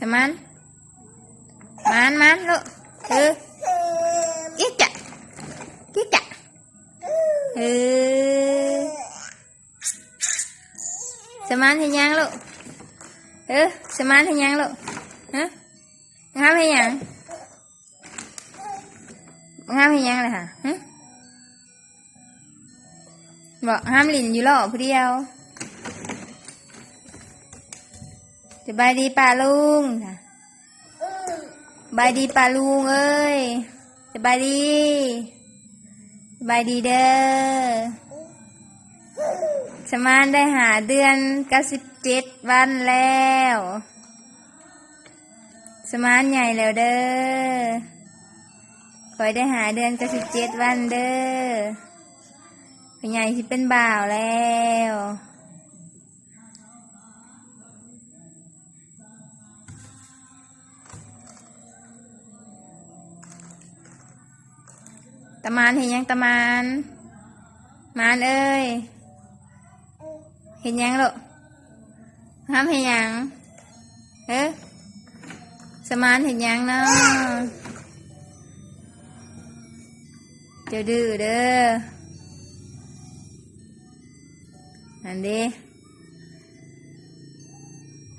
สมานมานมานลูกเออกิ๊กจะกิ๊กจะเออสมานเห็นยังลูกเออสมานเห็นยังลูกฮะงามเห็นยังงามเห็นยังเลยค่ะฮะบอกห้ามหลินอยู่หรอผู้เดียว สบายดีป่าลุงค่ะสบายดีป่าลุงเอ้ยสบายดีสบายดีเด้อสมานได้หาเดือนเก้าสิบเจ็ดวันแล้ว สมานใหญ่แล้วเด้อคอยได้หาเดือนเก้าสิบเจ็ดวันเด้อใหญ่ที่เป็นบ่าวแล้ว ตะมานเห็นยังตะมานมานเอ้ยเห็นยังลูกห้ามเห็นยังเอ๊ะสมานเห็นยังเนาะเจะดื้อเด้ออันดี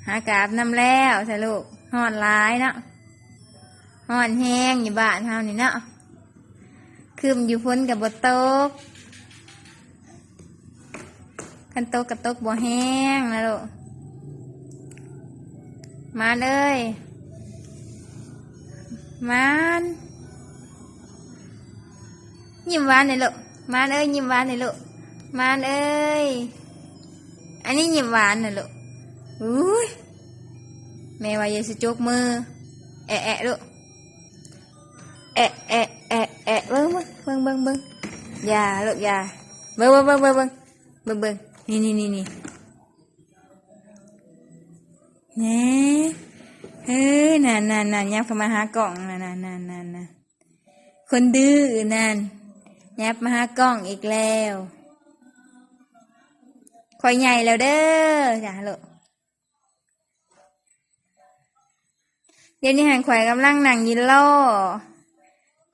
หากาบน้ำแล้วใช่ลูกห่อนร้ายเนาะห่อนแห้งอยู่บ้านเฮานี่เนาะ คืมอยู่พ้นกับบตกคันโตกกับโตกบ่แห้งนะลูกมาเลยมานยิ้มหวานเลยลูกมานเอ้ยยิ้มหวานเลยลูกมานเอ้ยอันนี้ยิ้มหวานน่ะลูกอุ้ยแม่ว่าย่าสิจกมือ แอะแอะลูกแอะแอะแอะ แอะเบิ้งเบิ้งเบิ้งเบิ้งอย่าลูกอย่าเบิ้งเบิ้งเบิ้งเบิ้งเบิ้งเบิ้งนี่นี่นี่นี่เน่เฮ้ยนั่นนั่นนั่นยับเข้ามาหากล่องนั่นนั่นนั่นนั่นนั่นคนดื้อนั่นยับมาหากล่องอีกแล้วคอยใหญ่แล้วเด้อจ้าลูกเดี๋ยวนี้หันข่อยกำลังนั่งยินล่อ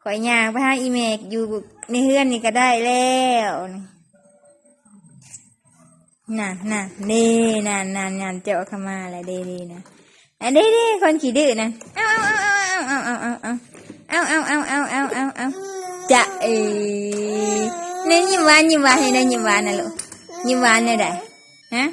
ข่อยยางไปหาอีเมกอยู่ในเฮือนนี่ก็ได้แล้วนี่น่ะน่ะนี่น่ะน่ะน่ะเจ้าเข้ามาแล้วเด้ดีนะอันเด้ดีคนขี้ดื้อนะเอาเอาเอาเอาเอาเอาเอาเอาเอาเอาเอาเอาเอาจะเอ๋นี่ยิ้มหวานยิ้มหวานให้ได้ยิ้มหวานนะลูกยิ้มหวานเลยได้ฮะ